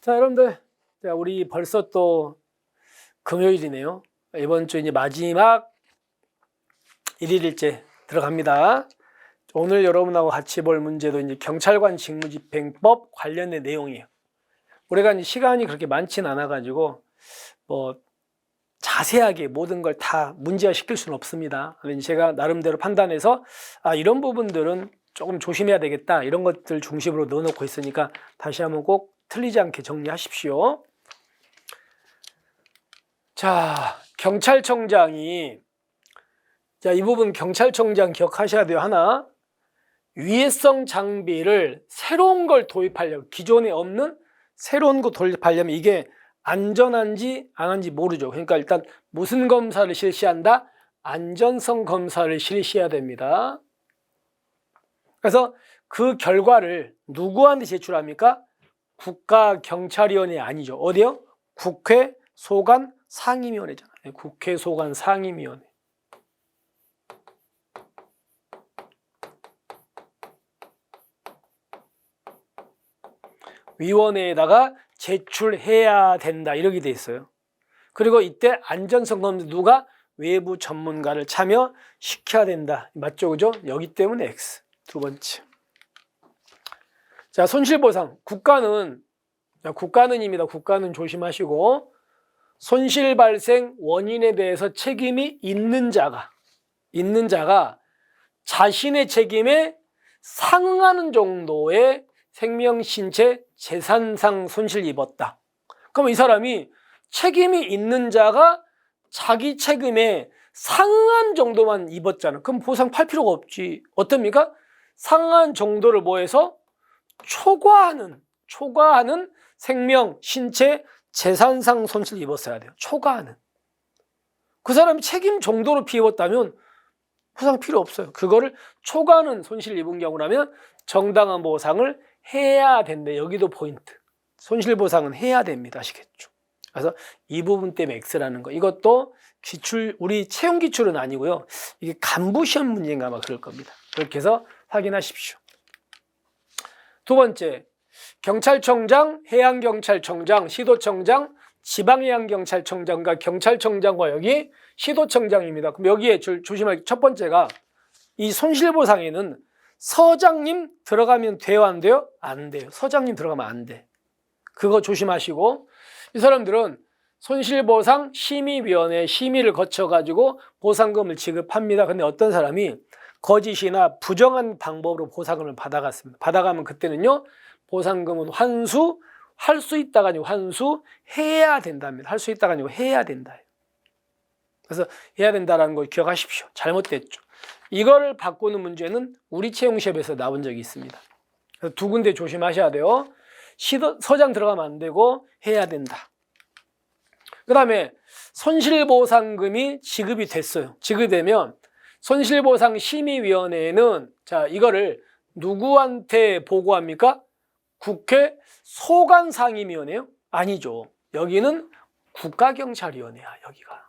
자, 여러분들. 자, 우리 벌써 또 금요일이네요. 이번 주 이제 마지막 일일일째 들어갑니다. 오늘 여러분하고 같이 볼 문제도 이제 경찰관 직무집행법 관련된 내용이에요. 우리가 시간이 그렇게 많지는 않아가지고 뭐 자세하게 모든 걸 다 문제화 시킬 수는 없습니다. 제가 나름대로 판단해서 아 이런 부분들은 조금 조심해야 되겠다 이런 것들 중심으로 넣어놓고 있으니까 다시 한번 꼭 틀리지 않게 정리하십시오. 자 경찰청장이 자 이 부분 경찰청장 기억하셔야 돼요 하나 위해성 장비를 새로운 걸 도입하려고 기존에 없는 새로운 거 도입하려면 이게 안전한지 안 한지 모르죠. 그러니까 일단 무슨 검사를 실시한다? 안전성 검사를 실시해야 됩니다. 그래서 그 결과를 누구한테 제출합니까? 국가경찰위원회 아니죠. 어디요? 국회 소관 상임위원회잖아요. 네, 국회 소관 상임위원회. 위원회에다가 제출해야 된다 이렇게 돼 있어요. 그리고 이때 안전성 검사 누가 외부 전문가를 참여 시켜야 된다. 맞죠? 그죠? 여기 때문에 X. 두 번째. 자, 손실보상. 국가는, 자, 국가는입니다. 국가는 조심하시고, 손실 발생 원인에 대해서 책임이 있는 자가, 있는 자가 자신의 책임에 상응하는 정도의 생명, 신체, 재산상 손실 입었다. 그럼 이 사람이 책임이 있는 자가 자기 책임에 상한 정도만 입었잖아. 그럼 보상 팔 필요가 없지. 어떻습니까? 상한 정도를 뭐해서 초과하는 초과하는 생명, 신체, 재산상 손실 입었어야 돼요. 초과하는. 그 사람이 책임 정도로 피입었다면 보상 필요 없어요. 그거를 초과하는 손실 입은 경우라면 정당한 보상을 해야 된대. 여기도 포인트. 손실 보상은 해야 됩니다. 아시겠죠? 그래서 이 부분 때문에 X라는 거. 이것도 기출, 우리 채용 기출은 아니고요. 이게 간부 시험 문제인가 아마 그럴 겁니다. 그렇게 해서 확인하십시오. 두 번째, 경찰청장, 해양경찰청장, 시도청장, 지방해양경찰청장과 경찰청장과 여기 시도청장입니다. 그럼 여기에 조- 조심할 첫 번째가 이 손실보상에는 서장님 들어가면 돼요, 안 돼요? 안 돼요. 서장님 들어가면 안 돼. 그거 조심하시고 이 사람들은 손실보상 심의위원회 심의를 거쳐가지고 보상금을 지급합니다. 근데 어떤 사람이 거짓이나 부정한 방법으로 보상금을 받아갔습니다. 받아가면 그때는요, 보상금은 환수, 할 수 있다가 아니고 환수 해야 된답니다. 할 수 있다가 아니고 해야 된다. 그래서 해야 된다는 걸 기억하십시오. 잘못됐죠. 이거를 바꾸는 문제는 우리 채용시험에서 나온 적이 있습니다. 그래서 두 군데 조심하셔야 돼요. 시도, 서장 들어가면 안 되고 해야 된다. 그 다음에 손실보상금이 지급이 됐어요. 지급되면 손실보상 심의위원회는 자 이거를 누구한테 보고합니까? 국회 소관상임위원회요? 아니죠. 여기는 국가경찰위원회야 여기가.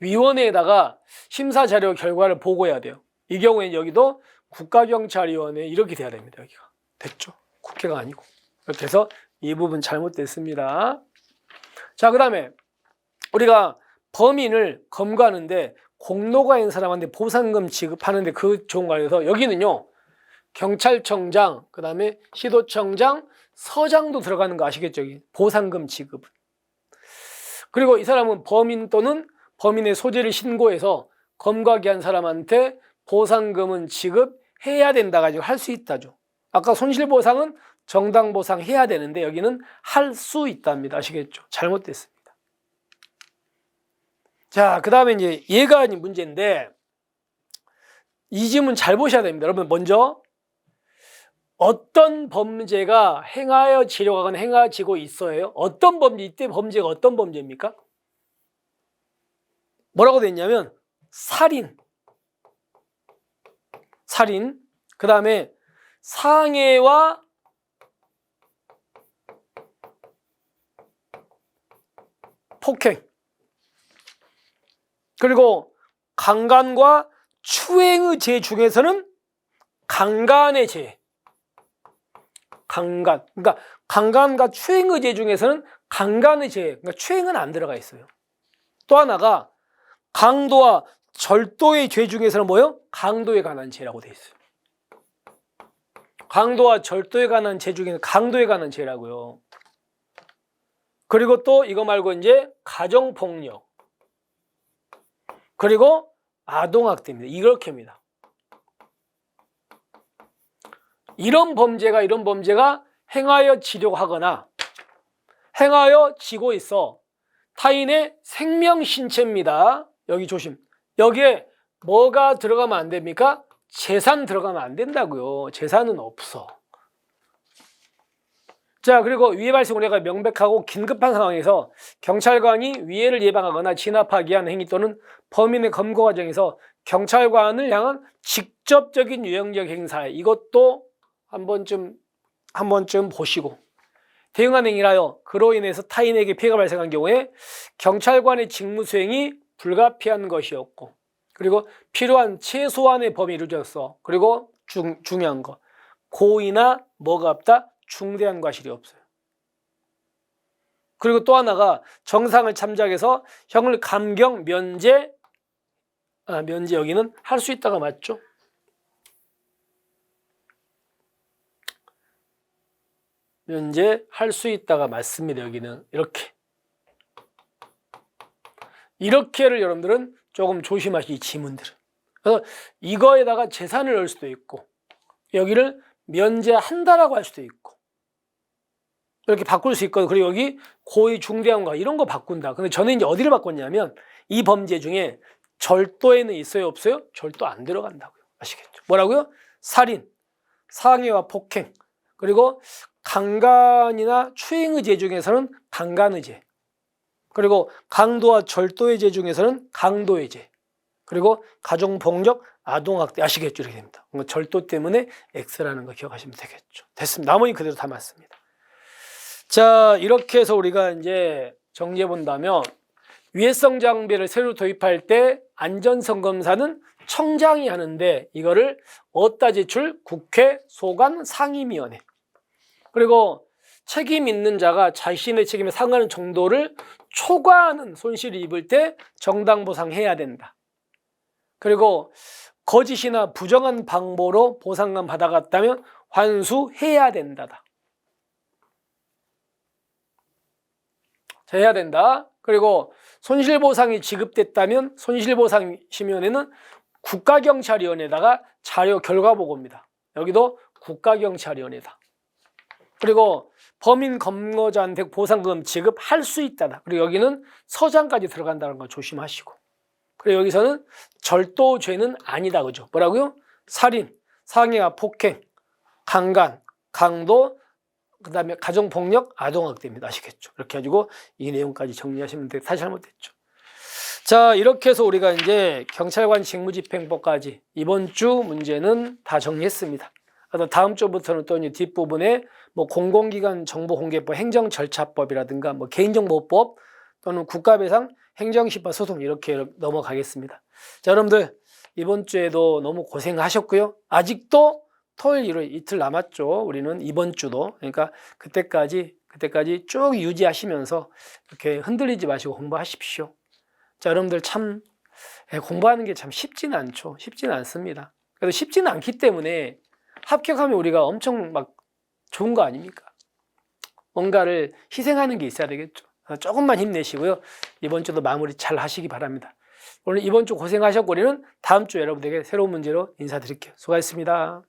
위원회에다가 심사 자료 결과를 보고해야 돼요. 이 경우에는 여기도 국가경찰위원회 이렇게 돼야 됩니다. 여기가 됐죠? 국회가 아니고 이렇게 해서 이 부분 잘못됐습니다. 자, 그 다음에 우리가 범인을 검거하는데 공로가 있는 사람한테 보상금 지급하는데 그 좋은 관련해서 여기는요 경찰청장, 그 다음에 시도청장, 서장도 들어가는 거 아시겠죠? 보상금 지급. 그리고 이 사람은 범인 또는 범인의 소재를 신고해서 검거하게 한 사람한테 보상금은 지급해야 된다 가지고 할 수 있다죠. 아까 손실보상은 정당 보상 해야 되는데 여기는 할 수 있답니다. 아시겠죠? 잘못됐습니다. 자, 그 다음에 이제 얘가 문제인데 이 질문 잘 보셔야 됩니다. 여러분, 먼저 어떤 범죄가 행하여 지려가거나 행하지고 있어요? 어떤 범죄, 이때 범죄가 어떤 범죄입니까? 뭐라고 돼 있냐면 살인, 살인, 그 다음에 상해와 폭행, 그리고 강간과 추행의 죄 중에서는 강간의 죄. 강간. 그러니까 강간과 추행의 죄 중에서는 강간의 죄. 그러니까 추행은 안 들어가 있어요. 또 하나가 강도와 절도의 죄 중에서는 뭐요? 강도에 관한 죄라고 돼 있어요. 강도와 절도에 관한 죄 중에는 강도에 관한 죄라고요. 그리고 또 이거 말고 이제 가정폭력. 그리고 아동학대입니다. 이렇게입니다. 이런 범죄가 이런 범죄가 행하여 지려고 하거나 행하여 지고 있어 타인의 생명 신체입니다. 여기 조심. 여기에 뭐가 들어가면 안 됩니까? 재산 들어가면 안 된다고요. 재산은 없어. 자, 그리고 위해 발생 우려가 명백하고 긴급한 상황에서 경찰관이 위해를 예방하거나 진압하기 위한 행위 또는 범인의 검거 과정에서 경찰관을 향한 직접적인 유형적 행사 이것도 한 번쯤 한 번쯤 보시고 대응한 행위라요. 그로 인해서 타인에게 피해가 발생한 경우에 경찰관의 직무 수행이 불가피한 것이었고 그리고 필요한 최소한의 범위 이루어졌어. 그리고 중, 중요한 거 고의나 뭐가 없다 중대한 과실이 없어요. 그리고 또 하나가 정상을 참작해서 형을 감경 면제 아, 면제 여기는 할 수 있다가 맞죠? 면제 할 수 있다가 맞습니다. 여기는 이렇게 이렇게를 여러분들은 조금 조심하시 이 지문들은. 그래서 이거에다가 재산을 넣을 수도 있고 여기를 면제한다라고 할 수도 있고 이렇게 바꿀 수 있거든. 그리고 여기 고의 중대한 거 이런 거 바꾼다. 근데 저는 이제 어디를 바꿨냐면 이 범죄 중에 절도에는 있어요, 없어요? 절도 안 들어간다고요. 아시겠죠? 뭐라고요? 살인, 상해와 폭행, 그리고 강간이나 추행의 죄 중에서는 강간의 죄. 그리고 강도와 절도의 죄 중에서는 강도의 죄. 그리고 가정폭력, 아동학대 아시겠죠? 이렇게 됩니다. 그러니까 절도 때문에 X라는 거 기억하시면 되겠죠. 됐습니다. 나머지 그대로 다 맞습니다. 자, 이렇게 해서 우리가 이제 정리해 본다면 위해성 장비를 새로 도입할 때 안전성 검사는 청장이 하는데 이거를 어디다 제출? 국회 소관 상임위원회. 그리고 책임 있는 자가 자신의 책임에 상하는 정도를 초과하는 손실을 입을 때 정당 보상해야 된다. 그리고 거짓이나 부정한 방법으로 보상금 받아갔다면 환수해야 된다다. 해야 된다. 그리고 손실보상이 지급됐다면 손실보상 심의원회는 국가경찰위원회에다가 자료 결과 보고입니다. 여기도 국가경찰위원회다. 그리고 범인 검거자한테 보상금 지급할 수 있다다. 그리고 여기는 서장까지 들어간다는 거 조심하시고. 그리고 여기서는 절도죄는 아니다. 그죠? 뭐라고요? 살인, 상해와 폭행, 강간, 강도, 그 다음에 가정폭력, 아동학대입니다. 아시겠죠? 이렇게 해가지고 이 내용까지 정리하시면 돼. 다시 잘못됐죠. 자, 이렇게 해서 우리가 이제 경찰관 직무집행법까지 이번 주 문제는 다 정리했습니다. 다음 주부터는 또 이제 뒷부분에 뭐 공공기관 정보공개법 행정절차법이라든가 뭐 개인정보법 또는 국가배상 행정심판 소송 이렇게 넘어가겠습니다. 자, 여러분들 이번 주에도 너무 고생하셨고요. 아직도 토요일, 일요일 이틀 남았죠. 우리는 이번 주도. 그러니까 그때까지, 그때까지 쭉 유지하시면서 이렇게 흔들리지 마시고 공부하십시오. 자, 여러분들 참 예, 공부하는 게 참 쉽지는 않죠. 쉽지는 않습니다. 그래도 쉽지는 않기 때문에 합격하면 우리가 엄청 막 좋은 거 아닙니까? 뭔가를 희생하는 게 있어야 되겠죠. 조금만 힘내시고요. 이번 주도 마무리 잘 하시기 바랍니다. 오늘 이번 주 고생하셨고 우리는 다음 주 여러분들에게 새로운 문제로 인사드릴게요. 수고하셨습니다.